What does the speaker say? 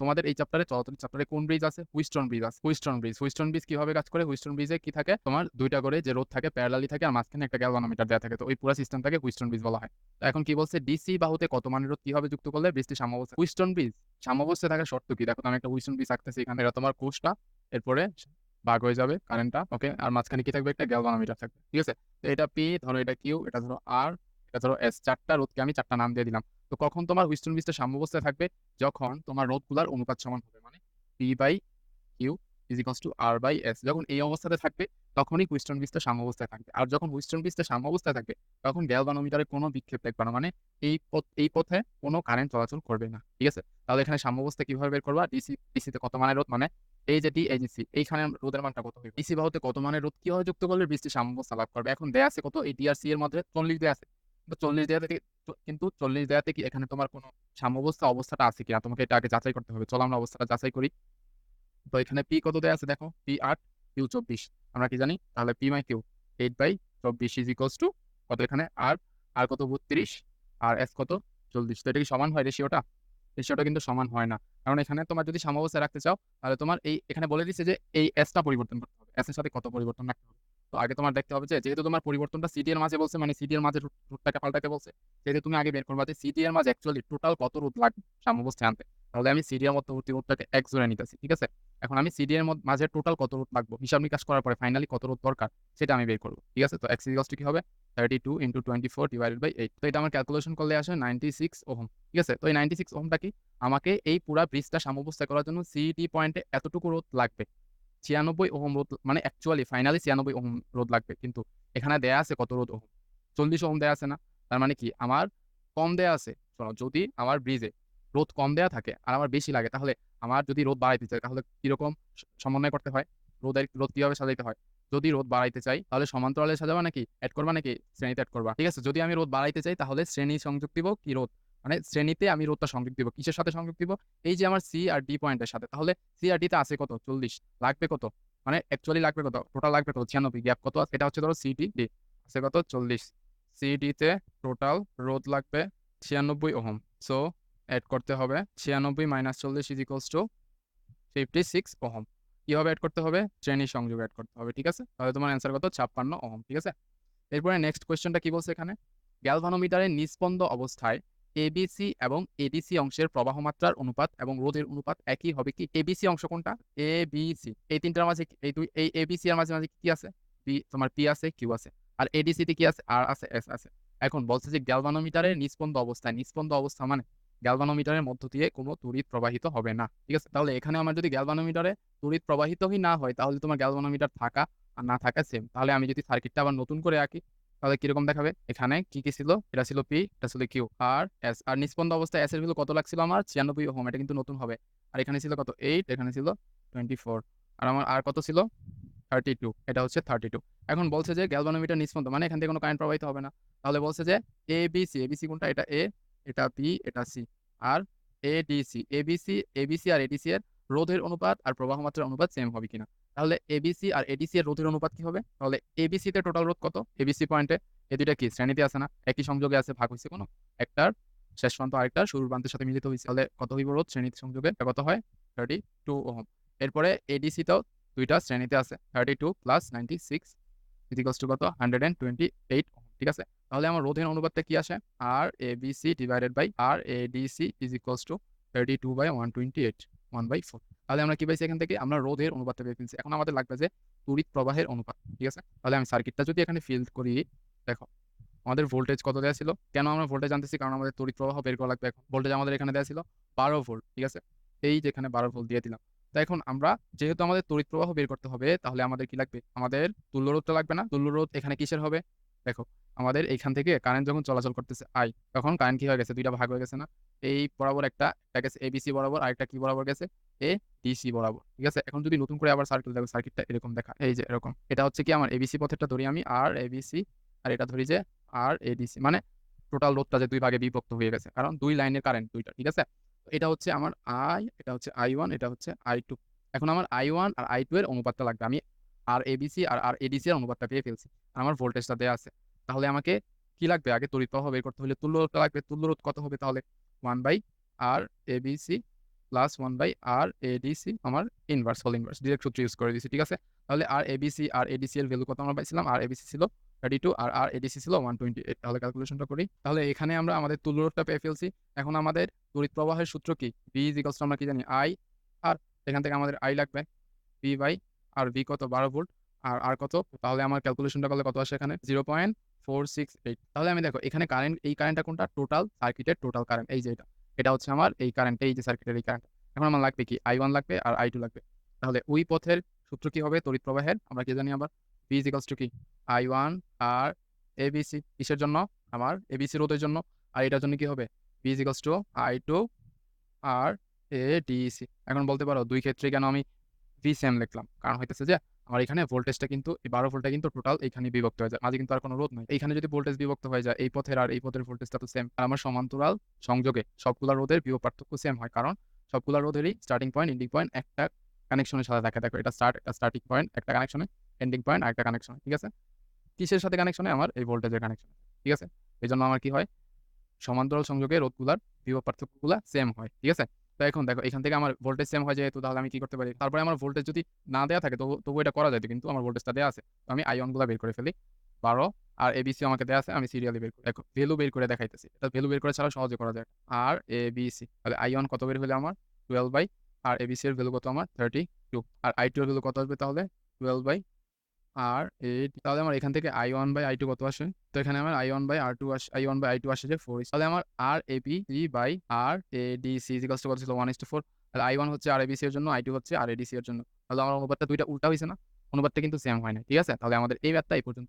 তোমাদের এই চ্যাপ্টারে চলাচল চ্যাপ্টারে কোন ব্রিজ আছে? হুইস্টন ব্রিজ আছে। হুইস্টন ব্রিজ হুইস্টন ব্রিজ কীভাবে কাজ করে? হুইস্টন ব্রিজে কি থাকে? তোমার দুইটা করে যে রোড থাকে প্যারালালি থাকে আর মাঝখানে একটা গ্যালভানোমিটার দেওয়া থাকে। তো ওই পুরো সিস্টেমটাকে হুইস্টন ব্রিজ বলা হয়। তো এখন কি বলছে? ডিসি বাহুতে কত মানের রোধ কীভাবে যুক্ত করলে বৃষ্টি সাম্যাবস্থা হুইস্টন ব্রিজ সাম্যাবস্থায় থাকার শর্ত কি? দেখো আমি একটা হুইস্টন ব্রিজ আঁকতেছি এখানে। এটা তোমার কোষটা এরপরে ভাগ হয়ে যাবে কারেন্টটা ওকে আর মাঝখানে কি থাকবে? একটা গ্যালভানোমিটার থাকবে। ঠিক আছে? তো এটা পি ধরো এটা কিউ এটা ধরো আর ধরো এস চারটা রোধকে আমি চারটা নাম দিয়ে দিলাম। তো কখন তোমার হুইস্টন ব্রিজটা সাম্যাবস্থায় থাকবে? যখন তোমার রোধগুলার অনুপাত সমান হবে। মানে P by Q is equals to R by S যখন এই অবস্থাতে থাকবে, তখনই হুইস্টন ব্রিজটা সাম্যাবস্থায় থাকবে। আর যখন হুইস্টন ব্রিজটা সাম্যাবস্থায় থাকবে, তখন গ্যালভানোমিটারে কোনো বিক্ষেপ দেখবে না। মানে এই পথ, এই পথে কোনো কারেন্ট চলাচল করবে না। ঠিক আছে? তাহলে এখানে সাম্যাবস্থা কীভাবে বের করবা? ডিসি ডিসিতে কত মানের রোধ? মানে এই যে ডি এই যে সি এইখানে রোধের মানটা কত হবে ডিসি বাহুতে কত মানের রোধ? কীভাবে যুক্ত করলে বৃষ্টি সাম্যাবস্থা লাভ করবে? এখন দেয়া আছে কত? এই ডি আর সি এর মধ্যে চল্লিশ দেয়া আছে। চল্লিশ দেয়া থেকে কিন্তু চল্লিশ দেয়াতে কি এখানে তোমার কোনো সাম্যাবস্থা অবস্থাটা আছে কিনা? তোমাকে এটা আগে যাচাই করতে হবে। চলো আমরা অবস্থাটা যাচাই করি। তো এখানে পি কত দেয়া আছে দেখো? পি আট কিউ চব্বিশ। আমরা কি জানি? তাহলে P by Q eight by চব্বিশ ইজ ইকলস টু কত এখানে? আর আর কত? বত্রিশ। আর এস কত? চল্লিশ। তো এটা কি সমান হয় রেশিওটা? রেশিওটা কিন্তু সমান হয় না। কারণ এখানে তোমার যদি সাম্যাবস্থায় রাখতে চাও, তাহলে তোমার এই, এখানে বলে দিচ্ছে যে এই এসটা পরিবর্তন করতে হবে। এস এর সাথে কত পরিবর্তন রাখতে হবে? তো আগে তোমার দেখতে হবে যেহেতু তোমার পরিবর্তনটা সিটি এর মাঝে বলছে মানে সিটি এর মাঝে রুটটাকে পাল্টাতে বলছে যেহেতু তুমি আগে বের করবা যে সিটি এর মাঝে অ্যাকচুয়ালি টোটাল কত রুট লাগবে সাম্যাবস্থায় আনতে। তাহলে আমি সিডি এর মধ্যবর্তী রুটটাকে এক জোড়া নিতেছি, ঠিক আছে? এখন আমি সিডি এর মাঝে টোটাল কত রুট লাগবে, হিসাব নিকাশ করার পরে ফাইনালি কত রুট দরকার, সেটা আমি বের করব, ঠিক আছে? তো এক্স ইকুয়ালস কি হবে? Thirty two into twenty four divided by eight তো এটা আমার ক্যালকুলেশন করলে আসে নাইনটি সিক্স ওহম, ঠিক আছে? তো এই নাইনটি সিক্স ওহমটা কি? আমাকে এই পুরা ব্রিজটা সাম্যাবস্থা করার জন্য সিটি পয়েন্টে এতটুকু রোধ লাগবে। ছিয়ানব্বই ওহম রোধ মানে অ্যাকচুয়ালি ফাইনালি ছিয়ানব্বই ওহম রোধ লাগবে। কিন্তু এখানে দেয়া আছে কত রোধ ওহম? চল্লিশ ওহম দেয়া আছে না? তার মানে কি? আমার কম দেয়া আছে। শোনো, যদি আমার ব্রিজে রোধ কম দেয়া থাকে আর আমার বেশি লাগে, তাহলে আমার যদি রোধ বাড়াইতে চাই, তাহলে কীরকম সমন্বয় করতে হয়? রোদের রোধ কীভাবে সাজাইতে হয়? যদি রোধ বাড়াইতে চাই, তাহলে সমান্তরালে সাজাবা নাকি? অ্যাড করবা নাকি? শ্রেণীতে অ্যাড করবা। ঠিক আছে? যদি আমি রোধ বাড়াইতে চাই, তাহলে শ্রেণি সংযোগ দিব কি রোধ? মানে শ্রেণীতে আমি রোধটা সংযোগ দিব। কিসের সাথে সংযোগ দিব? এই যে আমার সি আর ডি পয়েন্টের সাথে। তাহলে সি আর ডিতে আছে কত? চল্লিশ। লাগবে কত? মানে অ্যাকচুয়ালি লাগবে কত? টোটাল লাগবে কত? ছিয়ানব্বই। গ্যাপ কত? এটা হচ্ছে ধরো সিটি ডি আছে কত? চল্লিশ। সিডিতে টোটাল রোধ লাগবে ছিয়ানব্বই ওহম। সো অ্যাড করতে হবে ছিয়ানব্বই মাইনাস চল্লিশ is equals to fifty six ohm. কীভাবে অ্যাড করতে হবে? শ্রেণি সংযোগ অ্যাড করতে হবে, ঠিক আছে? তাহলে তোমার অ্যান্সার কত? ছাপ্পান্ন ওহম, ঠিক আছে? এরপরে নেক্সট কোয়েশ্চেনটা কি বলছে এখানে? গ্যালভানোমিটারের নিস্পন্দ অবস্থায় এবিসি এবং এডিসি অংশের প্রবাহ মাত্রার অনুপাত এবং রোধের অনুপাত একই হবে কি? এবিসি অংশ কোনটা? এ বি সি এই তিনটার মাঝে এই দুই এই এবিসি এর মাঝে মাঝে কি আছে? পি তোমার পি আছে কিউ আছে। আর এডিসি তে কি আছে? আর আছে এস আছে। এখন বলছে যে গ্যালভানোমিটারের নিস্পন্দ অবস্থায় নিস্পন্দ অবস্থা মানে গ্যালভানোমিটারের মধ্য দিয়ে কোনো তড়িৎ প্রবাহিত হবে না। ঠিক আছে? তাহলে এখানে আমার যদি গ্যালভানোমিটারে তড়িৎ প্রবাহিতই না হয়, তাহলে তোমার গ্যালভানোমিটার থাকা আর না থাকা সেম তাহলে আমি যদি সার্কিটটা আবার নতুন করে আঁকি তাহলে কীরকম দেখাবে? এখানে কি কি ছিল? এটা ছিল পি এটা ছিল কিউ আর এস আর নিস্পন্দ অবস্থায় এস এর ভ্যালু কত লাগছিল আমার? ছিয়ানব্বই ওহম, এটা কিন্তু নতুন হবে। আর এখানে ছিল কত? এইট এখানে ছিল টোয়েন্টি আর আমার, আর কত ছিল? থার্টি টু এটা হচ্ছে থার্টি টু এখন বলছে যে গ্যালভানোমিটার নিস্পন্দ মানে এখান থেকে কোনো কারেন্ট প্রবাহিত হবে না। তাহলে বলছে যে এ বি সি এবিসি কোনটা? এটা এ এটা পি এটা C R A D C ABC ABC R ADC এর রোধের অনুপাত আর প্রবাহ মাত্রার অনুপাত সেম হবে কিনা। তাহলে এবিসি আর এডিসি এর রোধের অনুপাত কি হবে? তাহলে এবিসি তে টোটাল রোধ কত? এবিসি পয়েন্টে এই দুইটা কি? শ্রেণীতে আছে না? একই সংযোগে আছে, ভাগ হয়েছে কোনো? একটার শেষ প্রান্ত আরেকটার শুরুর প্রান্তের সাথে মিলিত হয়েছে তাহলে কত হইব রোধ? শ্রেণীতে সংযোগে কত হয় থার্টি টু ওহম। এরপরে এডিসি টাও দুইটা শ্রেণীতে আছে thirty two plus ninety six is equals to কত? হান্ড্রেড অ্যান্ড টোয়েন্টি এইট ঠিক আছে? তাহলে আমার রোধের অনুপাতটা কি আসে? আর A B C divided by R A D is equals to thirty two by one twenty eight one by four তাহলে আমরা কি পাইছি এখান থেকে? আমরা রোধের অনুপাতটা পেয়ে ফেলছি এখন আমাদের লাগবে যে তড়িৎ প্রবাহের অনুপাত, ঠিক আছে? তাহলে আমি সার্কিটটা যদি এখানে ফিল করি, দেখো, আমাদের ভোল্টেজ কত দেওয়া ছিল? কেন আমরা ভোল্টেজ জানতেছি কারণ আমাদের তড়িৎ প্রবাহ বের করা লাগবে এখন। ভোল্টেজ আমাদের এখানে দেওয়া ছিল বারো ভোল্ট ঠিক আছে? এই যেখানে বারো ভোল্ট দিয়ে দিলাম। তো এখন আমরা, যেহেতু আমাদের তড়িৎ প্রবাহ বের করতে হবে, তাহলে আমাদের কি লাগবে? আমাদের তুল্য রোধটা লাগবে না। তুল্য রোধ এখানে কিসের হবে? দেখো, আমাদের এইখান থেকে কারেন্ট যখন চলাচল করতেছে আই তখন কারেন্ট কি হয়ে গেছে? দুইটা ভাগ হয়ে গেছে না? এই বরাবর একটা একটা গেছে এবিসি বরাবর আরেকটা কি বরাবর গেছে? এ ডিসি বরাবর। ঠিক আছে? এখন যদি নতুন করে আবার সার্কেল দেখো সার্কিটটা এরকম দেখা, এই যে এরকম। এটা হচ্ছে কি আমার এবিসি পথেরটা ধরি আমি আর এবিসি আর এটা ধরি যে আর এডিসি মানে টোটাল রোধটা যে দুই ভাগে বিভক্ত হয়ে গেছে, কারণ দুই লাইনের কারেন্ট দুইটা, ঠিক আছে? এটা হচ্ছে আমার আই এটা হচ্ছে আই ওয়ান এটা হচ্ছে আই টু এখন আমার আই ওয়ান আর আই টু এর অনুপাতটা লাগবে। আমি আর এবিসি আর আর এডিসি এর অনুপাতটা পেয়ে ফেলছি। আমার ভোল্টেজটা দেওয়া আছে। তাহলে আমাকে কি লাগবে? আগে তড়িৎ প্রবাহ বের করতে হলে তুল্য রোধটা লাগবে। তুল্য রোধ কত হবে তাহলে? One by R ABC plus one by R ADC আমার ইনভার্স হোল ইনভার্স ডিরেক্ট সূত্র ইউজ করে দিয়েছি ঠিক আছে? তাহলে আর এবিসি আর এডিসি এর ভ্যালু কত আমরা পাইছিলাম? আর এবিসি ছিল থার্টি টু আর আর এডিসি ছিল ওয়ান টোয়েন্টি এইট তাহলে ক্যালকুলেশনটা করি। তাহলে এখানে আমরা আমাদের তুল্যরোধটা পেয়ে ফেলছি। এখন আমাদের তড়িৎ প্রবাহের সূত্র কি? ভি ইজিকালস আমরা কি জানি? আই আর এখান থেকে আমাদের আই লাগবে। বি বাই আর ভি কত বারো ভোল্ট আর আর কত? তাহলে আমার ক্যালকুলেশনটা করলে কত আসে এখানে? Zero point four six eight তাহলে আমি দেখো, এখানে কারেন্ট এই কারেন্টটা কোনটা? টোটাল সার্কিটের টোটাল কারেন্ট এই যে এটা। এটা হচ্ছে আমার এই কারেন্ট এই যে সার্কিটের এই কারেন্ট এখন আমার লাগবে কি? আই ওয়ান লাগবে আর আই টু লাগবে। তাহলে ওই পথের সূত্র কি হবে? তড়িৎ প্রবাহের। আমরা কি জানি আবার? ভি টু কি? আই ওয়ান আর এবিসি কিসের জন্য? আমার এবিসি রোধের জন্য। আর এটার জন্য কি হবে? V two I two R A DC এখন বলতে পারো, দুই ক্ষেত্রে কেন আমি ভি সেম লিখলাম। কারণ হইতেছে যে, আমার এখানে ভোল্টেজটা কিন্তু, এই বারো ভোল্টটা কিন্তু টোটাল এখানে বিভক্ত হয়ে যায়। মাঝে কিন্তু আর কোনো রোধ নাই। এইখানে যদি ভোল্টেজ বিভক্ত হয়ে যায়, এই পথের আর এই পথের ভোল্টেজটা তো সেম আর আমার সমান্তরাল সংযোগে সবগুলা রোধের বিভব পার্থক্য সেম হয়। কারণ সবগুলা রোধেরই স্টার্টিং পয়েন্ট এন্ডিং পয়েন্ট একটা কানেকশনের সাথে থাকে দেখো। এটা স্টার্ট একটা স্টার্টিং পয়েন্ট একটা কানেকশনে এন্ডিং পয়েন্ট একটা কানেকশনে ঠিক আছে? কিসের সাথে কানেকশনে আমার এই ভোল্টেজের কানেকশন ঠিক আছে? এই জন্য আমার কি হয়? সমান্তরাল সংযোগে রোধগুলার বিভব পার্থক্যগুলা সেম হয়, ঠিক আছে? তো এখন দেখো, এখান থেকে আমার ভোল্টেজ সেম হয় যেহেতু, তাহলে আমি কি করতে পারি? তারপরে আমার ভোল্টেজ যদি না দেওয়া থাকে, তবু এটা করা যায় কিন্তু আমার ভোল্টেজটা দেওয়া আছে। তো আমি আইনগুলো বের করে ফেলি, বারো, আর এবিসি আমাকে দেওয়া আছে, আমি সিরিয়ালি বের করে দেখো ভ্যালু বের করে দেখাইতেছি। এটা ভ্যালু বের করে ছাড়া সহজে করা যায়। আর এ বিসি তাহলে আইন কত বের হলে আমার? Twelve by, R A ABC এর ভ্যালু কত আমার? থার্টি টু আর আই টু এর ভ্যালু কত আসবে তাহলে? টুয়েলভ বাই আর এইট তাহলে আমার এখান থেকে I one by I two কত আসে? তো এখানে আমার I one by R two আসে I one by I two আসে যে ফোর তাহলে আমার R A P three by R A D C is equals to কত ছিল? ওয়ান ইস টু ফোর তাহলে আই ওয়ান হচ্ছে আর এবিসি এর জন্য আই টু হচ্ছে আর এডিসি এর জন্য। তাহলে আমার অনুপাতটা দুইটা উল্টা হয়েছে না? অনুপাতটা কিন্তু সেম হয় না ঠিক আছে? তাহলে আমাদের এই ব্যাপারটা এই পর্যন্ত।